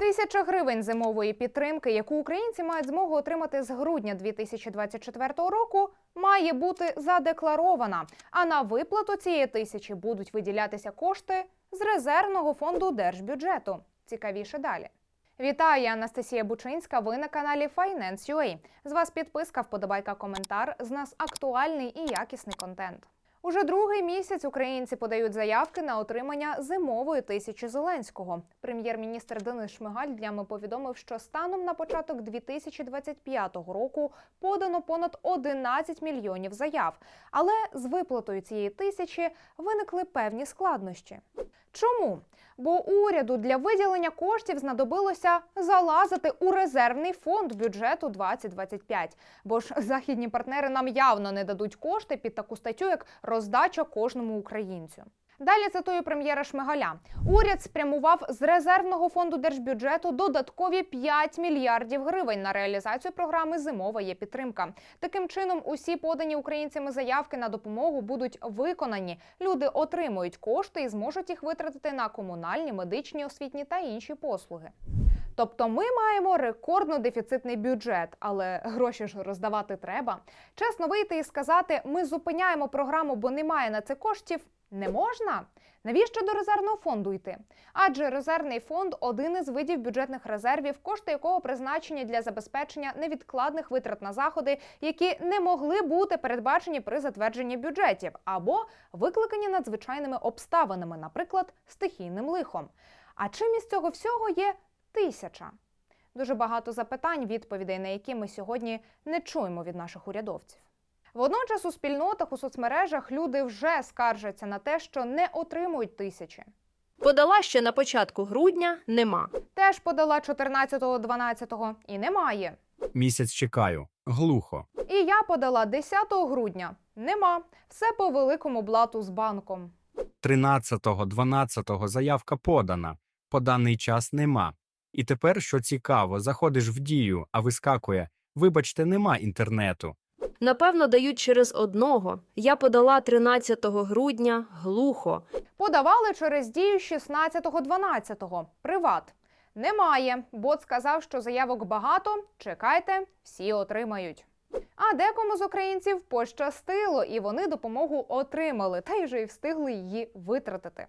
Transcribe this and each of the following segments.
Тисяча гривень зимової підтримки, яку українці мають змогу отримати з грудня 2024 року, має бути задекларована. А на виплату цієї тисячі будуть виділятися кошти з резервного фонду держбюджету. Цікавіше далі. Вітаю, я Анастасія Бучинська. Ви на каналі Finance.ua. З вас підписка, вподобайка, коментар. З нас актуальний і якісний контент. Уже другий місяць українці подають заявки на отримання зимової тисячі Зеленського. Прем'єр-міністр Денис Шмигаль днями повідомив, що станом на початок 2025 року подано понад 11 мільйонів заяв. Але з виплатою цієї тисячі виникли певні складнощі. Чому? Бо уряду для виділення коштів знадобилося залазити у резервний фонд бюджету 2025. Бо ж західні партнери нам явно не дадуть кошти під таку статтю, як роздача кожному українцю. Далі цитую прем'єра Шмигаля. Уряд спрямував з резервного фонду держбюджету додаткові 5 мільярдів гривень на реалізацію програми Зимова є підтримка. Таким чином, усі подані українцями заявки на допомогу будуть виконані. Люди отримують кошти і зможуть їх витратити на комунальні, медичні, освітні та інші послуги. Тобто ми маємо рекордно дефіцитний бюджет, але гроші ж роздавати треба. Чесно вийти і сказати, ми зупиняємо програму, бо немає на це коштів. Не можна? Навіщо до резервного фонду йти? Адже резервний фонд один із видів бюджетних резервів, кошти якого призначені для забезпечення невідкладних витрат на заходи, які не могли бути передбачені при затвердженні бюджетів, або викликані надзвичайними обставинами, наприклад, стихійним лихом. А чим із цього всього є тисяча? Дуже багато запитань, відповідей на які ми сьогодні не чуємо від наших урядовців. Водночас у спільнотах у соцмережах люди вже скаржаться на те, що не отримують тисячі. Подала ще на початку грудня нема. Теж подала 14-12 і немає. Місяць чекаю. Глухо. І я подала 10 грудня. Нема. Все по великому блату з банком. 13-го, 12-го заявка подана. По даний час нема. І тепер, що цікаво, заходиш в дію, а вискакує. Вибачте, нема інтернету. Напевно, дають через одного. Я подала 13 грудня глухо. Подавали через дію 16-12. Приват. Немає. Бот сказав, що заявок багато. Чекайте, всі отримають. А декому з українців пощастило, і вони допомогу отримали, та й вже й встигли її витратити.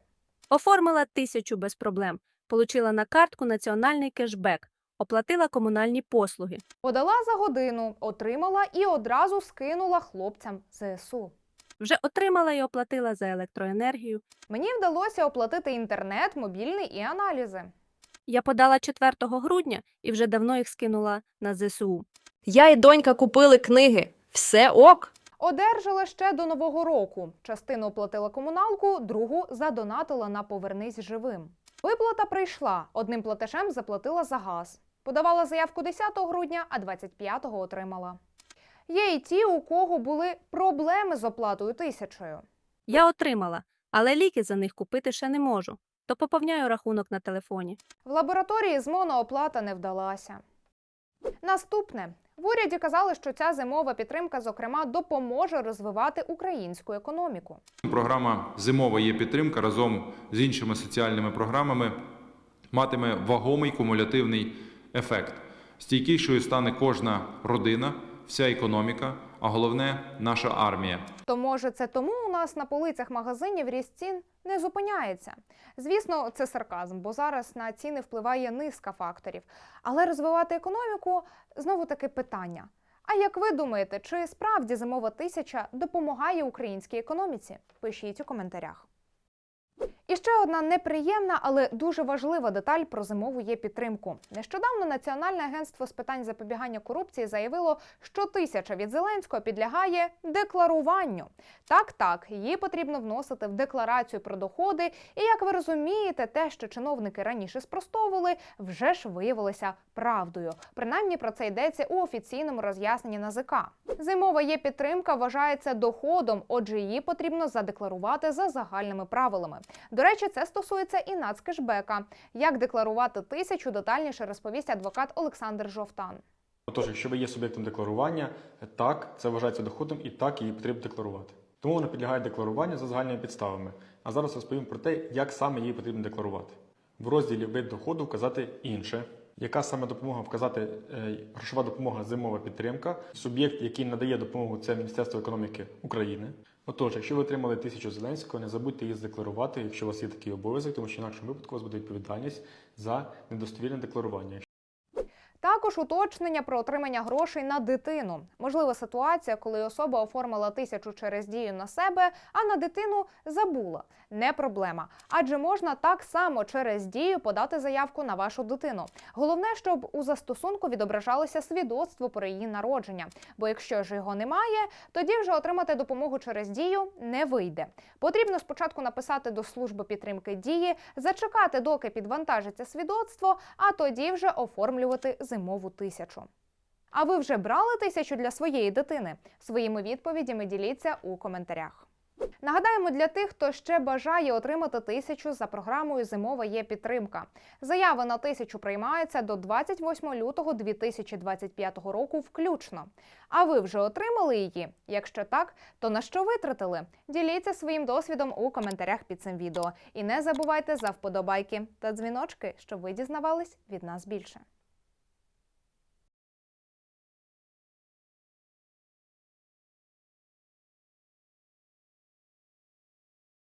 Оформила тисячу без проблем. Получила на картку національний кешбек. Оплатила комунальні послуги. Подала за годину, отримала і одразу скинула хлопцям ЗСУ. Вже отримала і оплатила за електроенергію. Мені вдалося оплатити інтернет, мобільний і аналізи. Я подала 4 грудня і вже давно їх скинула на ЗСУ. Я і донька купили книги. Все ок. Одержала ще до нового року. Частину оплатила комуналку, другу задонатила на повернись живим. Виплата прийшла. Одним платежем заплатила за газ. Подавала заявку 10 грудня, а 25-го отримала. Є і ті, у кого були проблеми з оплатою тисячою. Я отримала, але ліки за них купити ще не можу. То поповняю рахунок на телефоні. В лабораторії з монооплата не вдалася. Наступне. В уряді казали, що ця зимова підтримка, зокрема, допоможе розвивати українську економіку. Програма Зимова є підтримка разом з іншими соціальними програмами матиме вагомий кумулятивний ефект. Стійкішою стане кожна родина, вся економіка, а головне наша армія. То може це тому у нас на полицях магазинів ріст цін не зупиняється. Звісно, це сарказм, бо зараз на ціни впливає низка факторів. Але розвивати економіку знову таки питання. А як ви думаєте, чи справді зимова тисяча допомагає українській економіці? Пишіть у коментарях. І ще одна неприємна, але дуже важлива деталь про зимову є підтримку. Нещодавно Національне агентство з питань запобігання корупції заявило, що тисяча від Зеленського підлягає декларуванню. Так, так, її потрібно вносити в декларацію про доходи. І як ви розумієте, те, що чиновники раніше спростовували, вже ж виявилося правдою. Принаймні про це йдеться у офіційному роз'ясненні НАЗК. Зимова є підтримка вважається доходом, отже, її потрібно задекларувати за загальними правилами. До речі, це стосується і нацкешбека. Як декларувати тисячу, детальніше розповість адвокат Олександр Жовтан. Отож, якщо ви є суб'єктом декларування, так, це вважається доходом і так її потрібно декларувати. Тому вона підлягає декларуванню за загальними підставами. А зараз розповім про те, як саме її потрібно декларувати. в розділі вид доходу вказати інше. Яка саме допомога вказати е, грошова допомога зимова підтримка? Суб'єкт, який надає допомогу, це Міністерство економіки України. Отож, якщо ви отримали тисячу Зеленського, не забудьте її здекларувати, якщо у вас є такий обов'язок, тому що в інакшому випадку у вас буде відповідальність за недостовірне декларування. Також уточнення про отримання грошей на дитину. Можлива ситуація, коли особа оформила тисячу через дію на себе, а на дитину забула. Не проблема, адже можна так само через дію подати заявку на вашу дитину. Головне, щоб у застосунку відображалося свідоцтво про її народження. Бо якщо ж його немає, тоді вже отримати допомогу через дію не вийде. Потрібно спочатку написати до служби підтримки дії, зачекати, доки підвантажиться свідоцтво, а тоді вже оформлювати зимову тисячу. А ви вже брали тисячу для своєї дитини? Своїми відповідями діліться у коментарях. Нагадаємо для тих, хто ще бажає отримати тисячу за програмою Зимова є підтримка. Заяви на тисячу приймаються до 28 лютого 2025 року включно. А ви вже отримали її? Якщо так, то на що витратили? Діліться своїм досвідом у коментарях під цим відео. І не забувайте за вподобайки та дзвіночки, щоб ви дізнавались від нас більше.